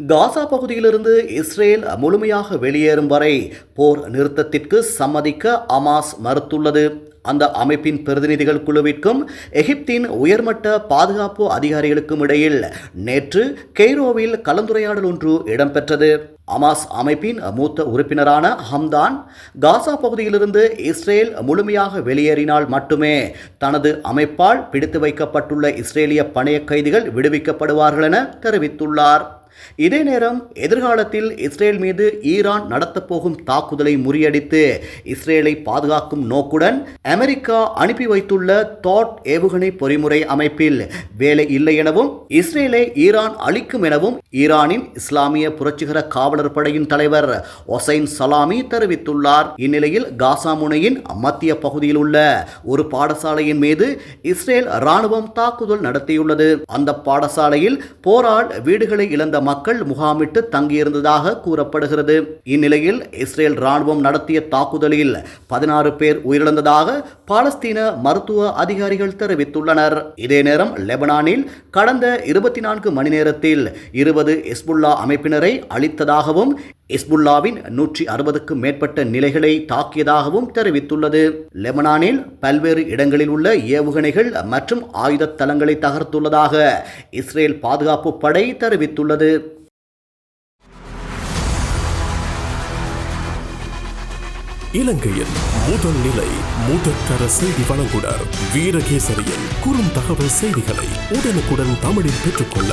காசா பகுதியிலிருந்து இஸ்ரேல் முழுமையாக வெளியேறும் வரை போர் நிறுத்தத்திற்கு சம்மதிக்க அமாஸ் மறுத்துள்ளது. அந்த அமைப்பின் பிரதிநிதிகள் குழுவிற்கும் எகிப்தின் உயர்மட்ட பாதுகாப்பு அதிகாரிகளுக்கும் இடையில் நேற்று கெய்ரோவில் கலந்துரையாடல் ஒன்று இடம்பெற்றது. அமாஸ் அமைப்பின் மூத்த உறுப்பினரான ஹம்தான் காசா பகுதியிலிருந்து இஸ்ரேல் முழுமையாக வெளியேறினால் மட்டுமே தனது அமைப்பால் பிடித்து வைக்கப்பட்டுள்ள இஸ்ரேலிய பணைய கைதிகள் விடுவிக்கப்படுவார்கள் என தெரிவித்துள்ளார். இதே நேரம் எதிர்காலத்தில் இஸ்ரேல் மீது ஈரான் நடத்தப்போகும் தாக்குதலை முறியடித்து இஸ்ரேலை பாதுகாக்கும் நோக்குடன் அமெரிக்கா அனுப்பி வைத்துள்ள தாட் ஏவுகணை பொறிமுறை அமைப்பில் வேலை இல்லை எனவும் இஸ்ரேலை ஈரான் அளிக்கும் எனவும் ஈரானின் இஸ்லாமிய புரட்சிகர காவலர் படையின் தலைவர் ஒசைன் சலாமி தெரிவித்துள்ளார். இந்நிலையில் காசா முனையின் மத்திய பகுதியில் உள்ள ஒரு பாடசாலையின் மீது இஸ்ரேல் ராணுவம் தாக்குதல் நடத்தியுள்ளது. அந்த பாடசாலையில் போரால் வீடுகளை இழந்த மக்கள் முகாமிட்டு தங்கியிருந்ததாக கூறப்படுகிறது. இந்நிலையில் இஸ்ரேல் ராணுவம் நடத்திய தாக்குதலில் பதினாறு பேர் உயிரிழந்ததாக பாலஸ்தீன மருத்துவ அதிகாரிகள் தெரிவித்துள்ளனர். இதே நேரம் லெபனானில் கடந்த இருபத்தி நான்கு மணி நேரத்தில் இருபது இஸ்புல்லா அமைப்பினரை அளித்ததாகவும் இஸ்புல்லாவின் நூற்றி அறுபதுக்கும் மேற்பட்ட நிலைகளை தாக்கியதாகவும் தெரிவித்துள்ளது. லெபனானில் பல்வேறு இடங்களில் உள்ள ஏவுகணைகள் மற்றும் ஆயுத தளங்களை தகர்த்துள்ளதாக இஸ்ரேல் பாதுகாப்பு படை தெரிவித்துள்ளது. இலங்கையின் முதல் நிலை முதற்கர செய்தி வழங்குனர் வீரகேசரியின் குறும் தகவல் செய்திகளை உடனுக்குடன் தமிழில் பெற்றுக்கொள்ள